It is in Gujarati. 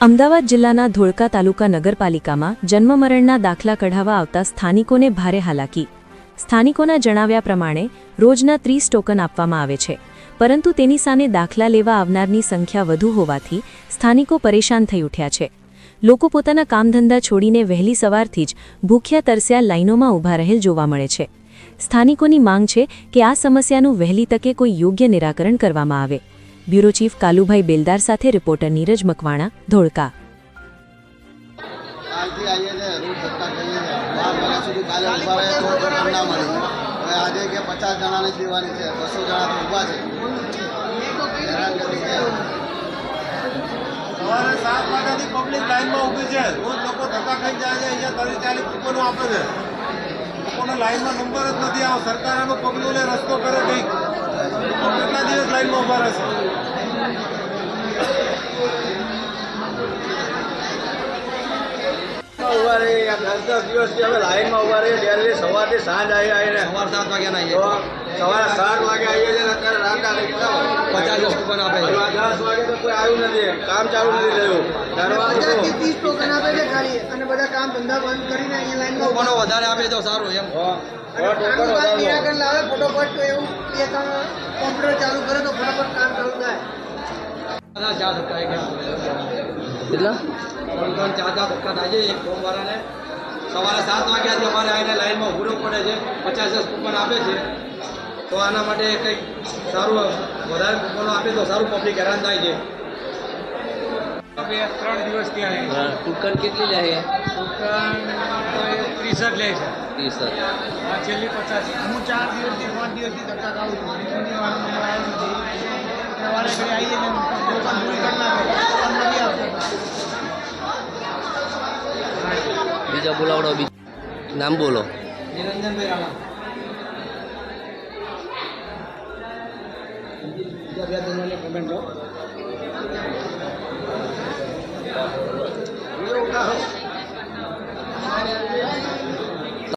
અમદાવાદ જિલ્લાના ધોળકા તાલુકા નગરપાલિકામાં જન્મમરણના દાખલા કઢાવવા આવતા સ્થાનિકોને ભારે હાલાકી. સ્થાનિકોના જણાવ્યા પ્રમાણે, રોજના ત્રીસ ટોકન આપવામાં આવે છે. પરંતુ તેની સામે દાખલા લેવા આવનારની સંખ્યા વધુ હોવાથી સ્થાનિકો પરેશાન થઈ ઉઠ્યા છે. લોકો પોતાના કામધંધા છોડીને વહેલી સવારથી જ ભૂખ્યા તરસ્યા લાઇનોમાં ઊભા રહેલ જોવા મળે છે. સ્થાનિકોની માંગ છે કે આ સમસ્યાનું વહેલી તકે કોઈ યોગ્ય નિરાકરણ કરવામાં આવે. બ્યુરો ચીફ કાલુભાઈ બેલદાર સાથે રિપોર્ટર નીરજ મકવાણા ધોળકા. આજે કે પચાસ જણાને છે બસો જણા ઊભા છે. સાત વાગ્યાથી પબ્લિક લાઈનમાં ઊભી છે. રોજ લોકો ધક્કા ખાઈ જાય છે અહીંયા ત્રીસ ચાલીસ કૂપનો આપે છે. લોકોને લાઈનમાં નંબર જ નથી આવો સરકાર આનું પગલું લે રસ્તો કરે કંઈક. કેટલા દિવસ લાઈનમાં ઊભા રહેશે? ઊભા રહી દસ દસ દિવસથી અમે લાઈનમાં ઊભા રહીએ ડેલી સવારથી સાંજ આવી આવીને સવાર સાત વાગ્યા ના સવારે સાત વાગે આવીએ છીએ અત્યારે રાત પચાસ દસ કૂપન આપે. દસ વાગે તો કોઈ આવ્યું નથી. કામ ચાલુ નથી થયું? ત્રીસ ટોકન આપે છે અને બધા કામ ધંધા બંધ કરીને અહીંયા લાઈનમાં વધારે આપે તો સારું એમ. અને ટોકન આનું કામ વધારે લો. નિરાકરણ લાવે ફટોફટ તો એવું બે ત્રણ કોમ્પ્યુટર ચાલુ કરે તો ફટાફટ કામ ચાલુ થાય. કેટલા ત્રણ ત્રણ ચાર ચાર ધક્કા થાય છે એક ફોર્મ વાળાને સવારે સાત વાગ્યાથી અમારે આવીને લાઈનમાં ઉભું પડે છે પચાસ દસ કૂપન આપે છે. તો આના માટે કંઈક સારું વધારે કૂપનો આપે તો સારું પબ્લિક હેરાન થાય છે. ત્રણ દિવસ ત્યાં ટુકન કેટલી લે છે ત્રીસ જ લે છે ત્રીસ જ. આ છેલ્લી પચાસ હું ચાર દિવસથી પાંચ દિવસથી ધક્કા ખાઉં છું રીફંડની વાર મને આવ્યો નથી સવારે ઘરે આવીએ ને દુકાન પૂરી કરી નાખે પણ નથી આવતા બીજા બોલાવડો બીજું નામ બોલો નિરંજનભાઈ રાણા બીજા બે જણાની કમેન્ટ લો E carro.